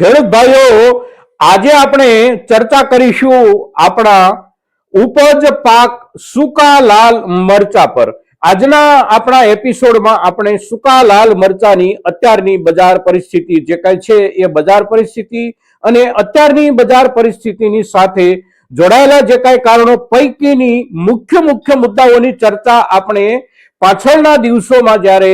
ખેડૂત ભાઈઓ, આજે આપણે ચર્ચા કરીશું આપણા ઉપજ પાક સૂકા લાલ મરચા પર. આજના આપણા એપિસોડમાં આપણે સૂકા લાલ મરચાની અત્યારની બજાર પરિસ્થિતિ જે કાંઈ છે એ બજાર પરિસ્થિતિ અને અત્યારની બજાર પરિસ્થિતિની સાથે જોડાયેલા જે કાંઈ કારણો પૈકીની મુખ્ય મુખ્ય મુદ્દાઓની ચર્ચા આપણે પાછળના દિવસોમાં જ્યારે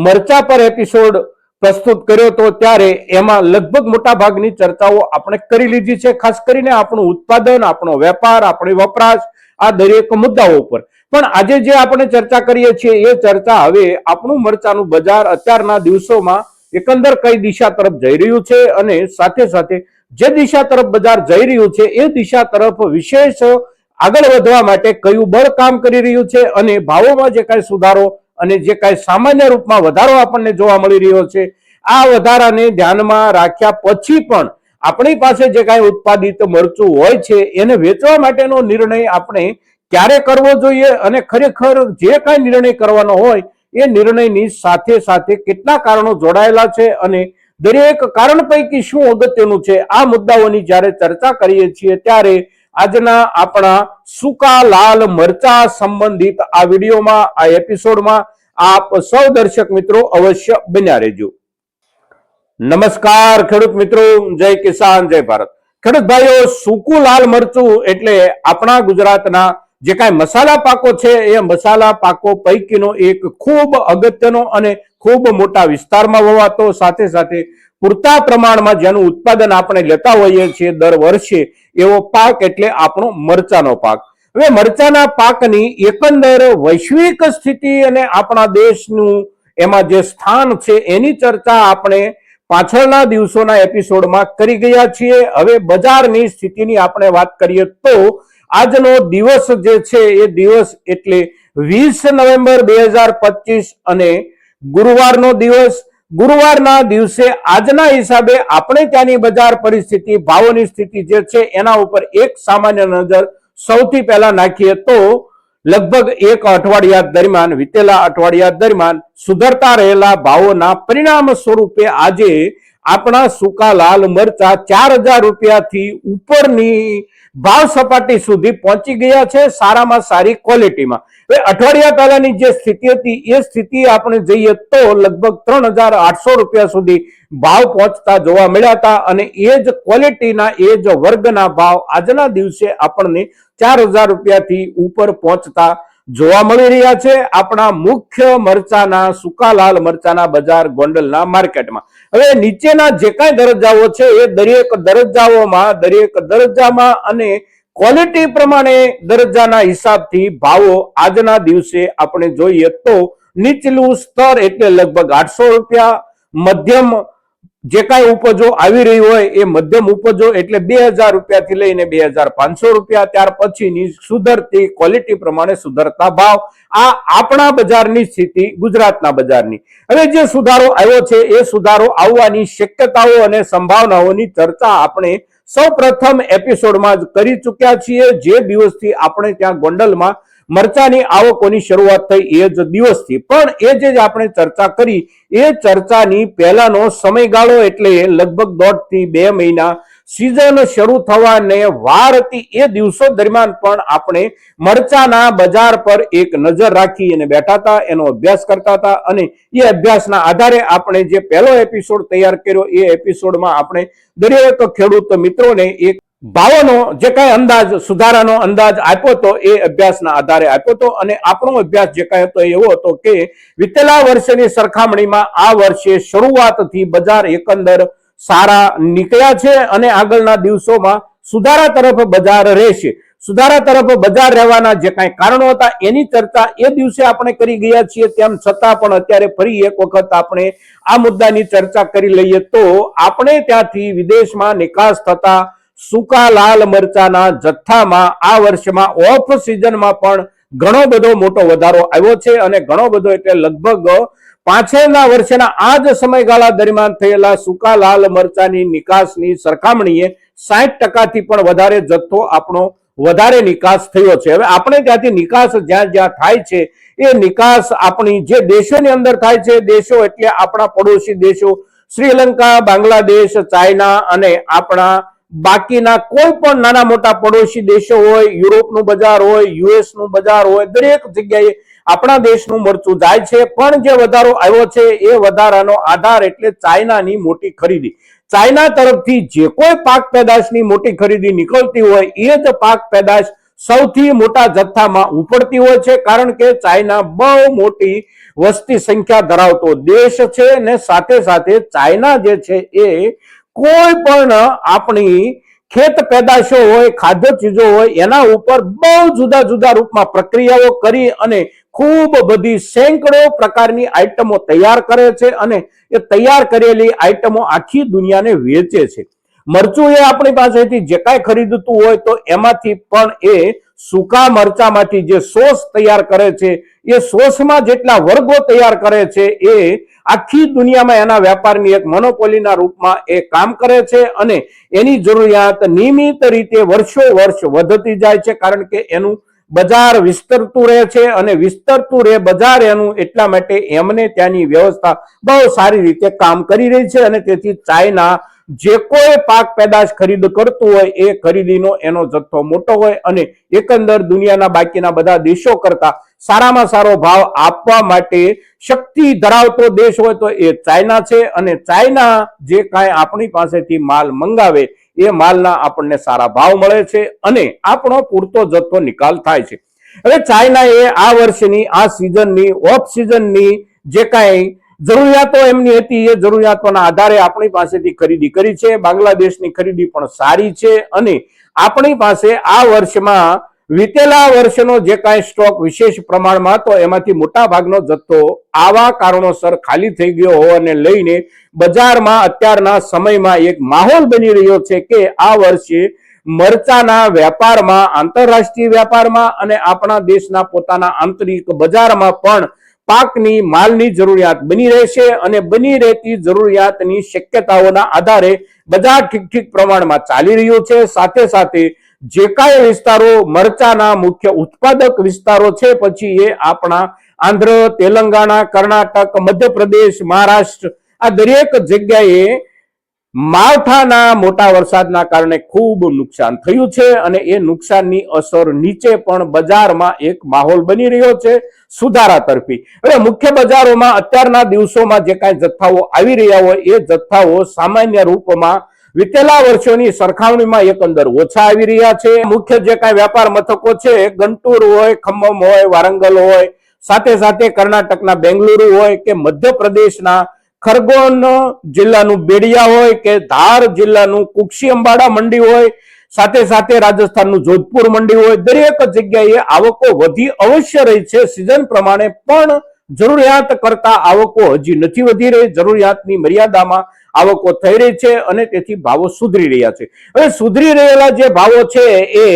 મરચા પર એપિસોડ પ્રસ્તુત કર્યો હતો ત્યારે એમાં લગભગ મોટા ભાગની ચર્ચાઓ આપણે કરી લીધી છે, ખાસ કરીને આપણું ઉત્પાદન, આપણો વેપાર, આપણી વપરાશ, આ દરેક મુદ્દાઓ ઉપર. પણ આજે જે આપણે ચર્ચા કરીએ છીએ, એ ચર્ચા હવે આપણું મરચાનું બજાર અત્યારના દિવસોમાં એકંદર કઈ દિશા તરફ જઈ રહ્યું છે અને સાથે સાથે જે દિશા તરફ બજાર જઈ રહ્યું છે, એ દિશા તરફ વિશેષ આગળ વધવા માટે કયું બળ કામ કરી રહ્યું છે અને ભાવોમાં જે કાંઈ સુધારો અને જે કાંઈ સામાન્ય રૂપમાં વધારો આપણને જોવા મળી રહ્યો છે, આ વધારાને ધ્યાનમાં રાખ્યા પછી પણ આપણી પાસે જે કાંઈ ઉત્પાદિત મરચું હોય છે, એને વેચવા માટેનો નિર્ણય આપણે ક્યારે કરવો જોઈએ અને ખરેખર જે કાંઈ નિર્ણય કરવાનો હોય, એ નિર્ણયની સાથે સાથે કેટલા કારણો જોડાયેલા છે અને દરેક કારણ પૈકી શું અગત્યનું છે, આ મુદ્દાઓની જ્યારે ચર્ચા કરીએ છીએ ત્યારે આજના આપણા સૂકા લાલ મરચા સંબંધિત આ વિડીયોમાં, આ એપિસોડમાં આપ સૌ દર્શક મિત્રો અવશ્ય બન્યા રહેજો. નમસ્કાર ખેડૂત મિત્રો, જય કિસાન, જય ભારત. ખેડૂત ભાઈઓ સૂકું લાલ મરચું એટલે આપણા ગુજરાતના જે કાંઈ મસાલા પાકો છે, એ મસાલા પાકો પૈકીનો એક ખૂબ અગત્યનો અને ખૂબ મોટા વિસ્તારમાં વવાતો, સાથે સાથે પૂરતા પ્રમાણમાં જેનું ઉત્પાદન આપણે લેતા હોઈએ છીએ દર વર્ષે. એવો પાક એટલે આપણો મરચાનો પાક. હવે મરચાના પાકની એકંદર વૈશ્વિક સ્થિતિ અને આપણા દેશનું એમાં જે સ્થાન છે એની ચર્ચા આપણે પાછળના દિવસોના એપિસોડમાં કરી ગયા છીએ. હવે બજારની સ્થિતિની આપણે વાત કરીએ તો આજનો દિવસ જે છે એ દિવસ એટલે વીસ નવેમ્બર બે અને ગુરુવારનો દિવસ. ગુરુવારના દિવસે આજના હિસાબે આપણે ત્યાંની બજાર પરિસ્થિતિ, ભાવોની સ્થિતિ જે છે એના ઉપર એક સામાન્ય નજર સૌથી પહેલા નાખીએ તો લગભગ એક અઠવાડિયા દરમિયાન, વિતેલા અઠવાડિયા દરમિયાન સુધરતા રહેલા ભાવોના પરિણામ સ્વરૂપે આજે આપણા સૂકા લાલ મરચા ચાર હજાર રૂપિયાથી ઉપરની ભાવ સપાટી સુધી પહોંચી ગયા છે સારામાં સારી ક્વોલિટીમાં. હવે અઠવાડિયા પહેલાની જે સ્થિતિ હતી, એ સ્થિતિ આપણે જઈએ તો લગભગ ત્રણ હજાર આઠસો રૂપિયા સુધી ભાવ પહોંચતા જોવા મળ્યા હતા અને એ જ ક્વોલિટીના, એ જ વર્ગના ભાવ આજના દિવસે આપણને ચાર હજાર રૂપિયાથી ઉપર પહોંચતા જોવા મળી રહ્યા છે આપણા મુખ્ય મરચાના સુકા લાલ મરચાના બજાર ગોંડલના માર્કેટમાં. હવે નીચેના જે કાંઈ દરજ્જાઓ છે એ દરેક દરજ્જાઓમાં, દરેક દરજ્જામાં અને ક્વોલિટી પ્રમાણે દરજ્જાના હિસાબથી ભાવો આજના દિવસે આપણે જોઈએ તો નીચલું સ્તર એટલે લગભગ આઠસો રૂપિયા, મધ્યમ જે કાંઈ ઉપજો આવી રહી હોય એ મધ્યમ ઉપજો એટલે બે હજાર રૂપિયાથી લઈને બે હજાર પાંચસો રૂપિયા. ત્યાર પછીની સુધરતી ક્વોલિટી પ્રમાણે સુધરતા ભાવ. આ આપણા બજારની સ્થિતિ, ગુજરાતના બજારની. હવે જે સુધારો આવ્યો છે એ સુધારો આવવાની શક્યતાઓ અને સંભાવનાઓની ચર્ચા આપણે સૌ પ્રથમ એપિસોડમાં કરી ચૂક્યા છીએ. જે દિવસથી આપણે ત્યાં ગોંડલમાં મરચાની આવકોની શરૂઆત થઈ એ જ દિવસથી. પણ એ જે આપણે ચર્ચા કરી, એ ચર્ચાની પહેલાનો સમયગાળો એટલે લગભગ દોઢથી બે મહિના સિઝન શરૂ થવાને વાર હતી. એ દિવસો દરમિયાન પણ આપણે મરચાના બજાર પર એક નજર રાખી અને બેઠા હતા, એનો અભ્યાસ કરતા હતા અને એ અભ્યાસના આધારે આપણે જે પહેલો એપિસોડ તૈયાર કર્યો, એ એપિસોડમાં આપણે દરેક ખેડૂત મિત્રોને એક ભાવોનો જે કાંઈ અંદાજ, સુધારાનો અંદાજ આપ્યો હતો એ અભ્યાસના આધારે આપ્યો હતો અને આપણો અભ્યાસ જે કાંઈ હતો એવો હતો કે વિતેલા વર્ષેની સરખામણીમાં આ વર્ષે શરૂઆતથી બજાર એકંદર સારા નીકળ્યા છે અને આગળના દિવસોમાં સુધારા તરફ બજાર રહેશે. સુધારા તરફ બજાર રહેવાના જે કાંઈ કારણો હતા એની ચર્ચા એ દિવસે આપણે કરી ગયા છીએ. તેમ છતાં પણ અત્યારે ફરી એક વખત આપણે આ મુદ્દાની ચર્ચા કરી લઈએ તો આપણે ત્યાંથી વિદેશમાં નિકાસ થતા સૂકા લાલ મરચાના જથ્થામાં આ વર્ષમાં ઓફ સિઝનમાં પણ ઘણો બધો મોટો વધારો આવ્યો છે અને ઘણો બધો એટલે લગભગ પાછળના વર્ષના આ જ સમયગાળા દરમિયાન થયેલા સૂકા લાલ મરચાની નિકાસની સરખામણીએ સાઠ ટકાથી પણ વધારે જથ્થો આપણો વધારે નિકાસ થયો છે. હવે આપણે ત્યાંથી નિકાસ જ્યાં જ્યાં થાય છે, એ નિકાસ આપણી જે દેશોની અંદર થાય છે, દેશો એટલે આપણા પડોશી દેશો, શ્રીલંકા, બાંગ્લાદેશ, ચાઇના અને આપણા બાકીના કોઈ પણ નાના મોટા પડોશી દેશો હોય, યુરોપનું બજાર હોય યુએસનું બજાર હોય, દરેક જગ્યાએ આપણા દેશનું મરચું જાય છે. પણ જે વધારો આવ્યો છે એ વધારાનો આધાર એટલે ચાઇનાની મોટી ખરીદી. ચાઇના તરફથી જે કોઈ પાક પેદાશની મોટી ખરીદી નીકળતી હોય, એ જ પાક પેદાશ સૌથી મોટા જથ્થામાં ઉપડતી હોય છે. કારણ કે ચાઇના બહુ મોટી વસ્તી સંખ્યા ધરાવતો દેશ છે ને સાથે સાથે ચાઇના જે છે એ કોઈ પણ આપણી ખેત પેદાશો હોય, ખાદ્ય ચીજો હોય, એના ઉપર બહુ જુદા જુદા રૂપમાં પ્રક્રિયાઓ કરી અને ખૂબ બધી સેંકડો પ્રકારની આઈટમો તૈયાર કરે છે અને એ તૈયાર કરેલી આઇટમો આખી દુનિયાને વેચે છે. મરચું એ આપણી પાસેથી જે કાંઈ ખરીદતું હોય તો એમાંથી પણ એ સૂકા મરચામાંથી જે સોસ તૈયાર કરે છે, એ સોસમાં જેટલા વર્ગો તૈયાર કરે છે, એ આખી દુનિયામાં એના વેપારની એક મોનોપોલીના રૂપમાં એ કામ કરે છે અને એની જરૂરિયાત નિયમિત રીતે વર્ષો વર્ષ વધતી જાય છે, કારણ કે એનું બજાર વિસ્તરતું રહે છે અને વિસ્તરતું રહે બજાર એનું એટલા માટે એમને ત્યાંની વ્યવસ્થા બહુ સારી રીતે કામ કરી રહી છે અને તેથી ચાઇના જે કોઈ પાક પેદાશ ખરીદ કરતું હોય એ ખરીદીનો એનો જથ્થો મોટો હોય અને એકંદર દુનિયાના બાકીના બધા દેશો કરતા સારામાં સારો ભાવ આપવા માટે શક્તિ ધરાવતો દેશ હોય તો એ ચાઇના છે અને ચાઇના જે કાંઈ આપણી પાસેથી માલ મંગાવે એ માલના આપણને સારા ભાવ મળે છે અને આપણો પૂરતો જથ્થો નિકાલ થાય છે. હવે ચાઇનાએ આ વર્ષની, આ સિઝનની, ઓફ સિઝનની જે કાંઈ જરૂરિયાતો એમની હતી, એ જરૂરિયાતોના આધારે આપણી પાસેથી ખરીદી કરી છે, બાંગ્લાદેશની ખરીદી પણ સારી છે અને આપણી પાસે આ વર્ષમાં વીતેલા વર્ષનો જે કાંઈ સ્ટોક વિશેષ પ્રમાણમાં હતો, એમાંથી મોટા ભાગનો જથ્થો આવા કારણોસર ખાલી થઈ ગયો હોવાને લઈને બજારમાં અત્યારના સમયમાં એક માહોલ બની રહ્યો છે કે આ વર્ષે મરચાના વેપારમાં આંતરરાષ્ટ્રીય વેપારમાં અને આપણા દેશના પોતાના આંતરિક બજારમાં પણ પાકની માલની જરૂરિયાત બની રહેશે અને બની રહેતી જરૂરિયાતની શક્યતાઓના આધારે બજાર ઠીક ઠીક પ્રમાણમાં ચાલી રહ્યું છે. સાથે સાથે જે કાંઈ વિસ્તારો મરચાના મુખ્ય ઉત્પાદક વિસ્તારો છે, પછી એ આપણા આંધ્ર, તેલંગાણા, કર્ણાટક, મધ્યપ્રદેશ, મહારાષ્ટ્ર આ દરેક જગ્યાએ માવઠાના મોટા વરસાદના કારણે ખૂબ નુકસાન થયું છે અને એ નુકસાનની અસર નીચે પણ બજારમાં એક માહોલ બની રહ્યો છે સુધારા તરફી. હવે મુખ્ય બજારોમાં અત્યારના દિવસોમાં જે કાંઈ જથ્થાઓ આવી રહ્યા હોય એ જથ્થાઓ સામાન્ય રૂપમાં વિતેલા વર્ષોની સરખામણીમાં એકંદર ઓછા આવી રહ્યા છે. મુખ્ય જે કાંઈ વ્યાપાર મથકો છે, ગંટુર હોય ખમ્મમ હોય, વારંગલ હોય, સાથે સાથે કર્ણાટકના બેંગલુરુ હોય કે મધ્યપ્રદેશના ખરગોન જિલ્લાનું બેડિયા હોય કે ધાર જિલ્લાનું કુક્ષી અંબાડા મંડી હોય, સાથે સાથે રાજસ્થાનનું જોધપુર મંડી હોય, દરેક જગ્યાએ આવકો વધી અવશ્ય રહી છે. સિઝન પ્રમાણે પણ જરૂરિયાત કરતા આવકો હજી નથી વધી રહી. જરૂરિયાતની મર્યાદામાં આવકો થઈ રહી છે અને તેથી ભાવો સુધરી રહ્યા છે. હવે સુધરી રહેલા જે ભાવો છે એ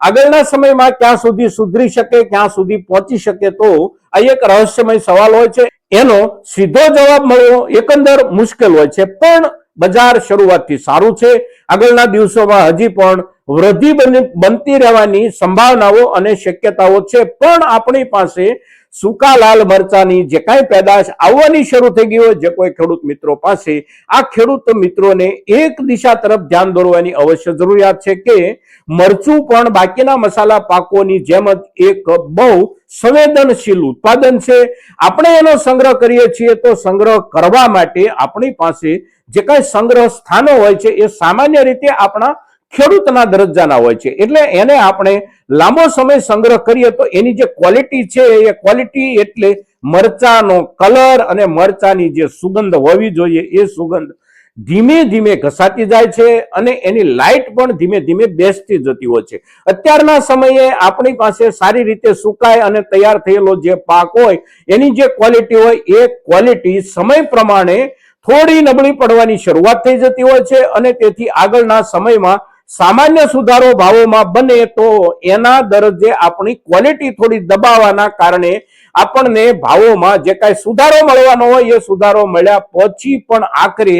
આગળના સમયમાં ક્યાં સુધી સુધરી શકે, ક્યાં સુધી પહોંચી શકે તો આ એક રહસ્યમય સવાલ હોય છે. એનો સીધો જવાબ મળવો એકંદર મુશ્કેલ હોય છે, પણ બજાર શરૂઆતથી સારું છે. આગળના દિવસોમાં હજી પણ વૃદ્ધિ બની- બનતી રહેવાની સંભાવનાઓ અને શક્યતાઓ છે, પણ આપણી પાસે સૂકા લાલ મરચાની જે કાંઈ પેદાશ આવવાની શરૂ થઈ ગઈ હોય, જે કોઈ ખેડૂત મિત્રો પાસે, આ ખેડૂત મિત્રોને એક દિશા તરફ ધ્યાન દોરવાની અવશ્ય જરૂરિયાત છે કે મરચું પણ બાકીના મસાલા પાકોની જેમ જ એક બહુ સંવેદનશીલ ઉત્પાદન છે. આપણે એનો સંગ્રહ કરીએ છીએ તો સંગ્રહ કરવા માટે આપણી પાસે જે કાંઈ સંગ્રહ સ્થાનો હોય છે, એ સામાન્ય રીતે આપણા ખેડૂતના દરજ્જાના હોય છે. એટલે એને આપણે લાંબો સમય સંગ્રહ કરીએ તો એની જે ક્વોલિટી છે, એ ક્વોલિટી એટલે મરચાનો કલર અને મરચાની જે સુગંધ હોવી જોઈએ, એ સુગંધ ધીમે ધીમે ઘસાતી જાય છે અને એની લાઇટ પણ ધીમે ધીમે બેસતી જતી હોય છે. અત્યારના સમયે આપણી પાસે સારી રીતે સુકાય અને તૈયાર થયેલો જે પાક હોય, એની જે ક્વોલિટી હોય, એ ક્વોલિટી સમય પ્રમાણે થોડી નબળી પડવાની શરૂઆત થઈ જતી હોય છે અને તેથી આગળના સમયમાં સામાન્ય સુધારો ભાવોમાં બને તો એના દરજ્જે આપણી ક્વોલિટી થોડી દબાવવાના કારણે આપણને ભાવોમાં જે કાંઈ સુધારો મળવાનો હોય, એ સુધારો મળ્યા પછી પણ આખરે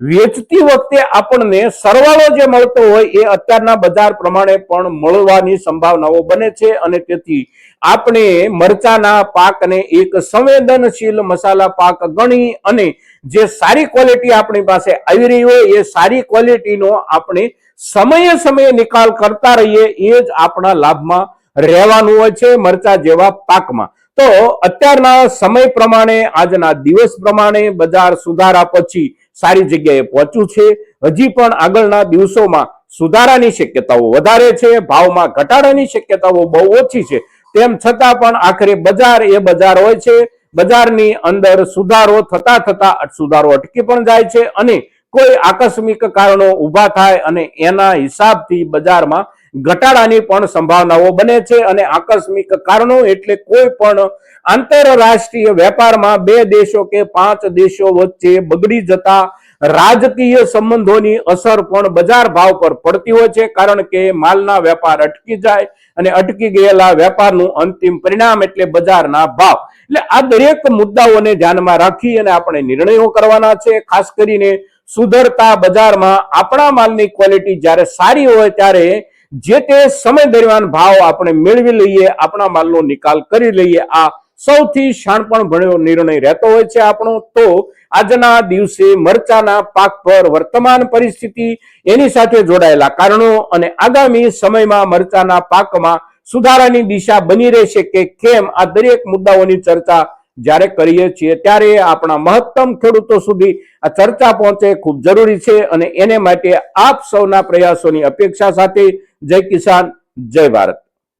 વેચતી વખતે આપણને સરવાળો જે મળતો હોય એ અત્યારના બજાર પ્રમાણે પણ મળવાની સંભાવનાઓ બને છે અને તેથી આપણે મરચાના પાકને એક સંવેદનશીલ મસાલા પાક ગણી અને જે સારી ક્વોલિટી આપણી પાસે આવી રહી હોય એ સારી ક્વોલિટીનો આપણે સમયે સમયે નિકાલ કરતા રહીએ એ જ આપણા લાભમાં રહેવાનું હોય છે મરચા જેવા પાકમાં. તો અત્યારના સમય પ્રમાણે, આજના દિવસ પ્રમાણે બજાર સુધારા પછી સારી જગ્યાએ પહોંચ્યું છે. હજી પણ આગળના દિવસોમાં સુધારાની શક્યતાઓ વધારે છે. ભાવમાં ઘટાડાની શક્યતાઓ બહુ ઓછી છે. તેમ છતાં પણ આખરે બજાર એ બજાર હોય છે. બજારની અંદર સુધારો થતા થતા સુધારો અટકી પણ જાય છે અને કોઈ આકસ્મિક કારણો ઊભા થાય અને એના હિસાબથી બજારમાં ઘટાડાની પણ સંભાવનાઓ બને છે અને આકસ્મિક કારણો એટલે કોઈ પણ આંતરરાષ્ટ્રીય વેપારમાં બે દેશો કે પાંચ દેશો વચ્ચે બગડી જતા રાજકીય સંબંધોની અસર પણ બજાર ભાવ પર પડતી હોય છે, કારણ કે માલના વેપાર અટકી જાય અને અટકી ગયેલા વેપારનું અંતિમ પરિણામ એટલે બજારના ભાવ. એટલે આ દરેક મુદ્દાઓને ધ્યાનમાં રાખી અને આપણે નિર્ણયો કરવાના છે. ખાસ કરીને સુધરતા બજારમાં આપણા માલની ક્વોલિટી જ્યારે સારી હોય ત્યારે જે તે સમય દરમિયાન ભાવ આપણે મેળવી લઈએ, આપણા માલનો નિકાલ કરી લઈએ, આ સૌથી શાણપણ ભણ્યો નિર્ણય રહેતો હોય છે આપણો. તો આજના દિવસે મરચાના પાક પર વર્તમાન પરિસ્થિતિ એની સાથે જોડાયેલા કારણો અને આગામી સમયમાં મરચાના પાકમાં સુધારાની દિશા બની રહેશે કે કેમ, આ દરેક મુદ્દાઓની ચર્ચા જ્યારે કરીએ છીએ ત્યારે આપણા મહત્તમ ખેડૂતો સુધી આ ચર્ચા પહોંચે ખૂબ જરૂરી છે અને એને માટે આપ સૌના પ્રયાસોની અપેક્ષા સાથે જય કિસાન જય ભારત.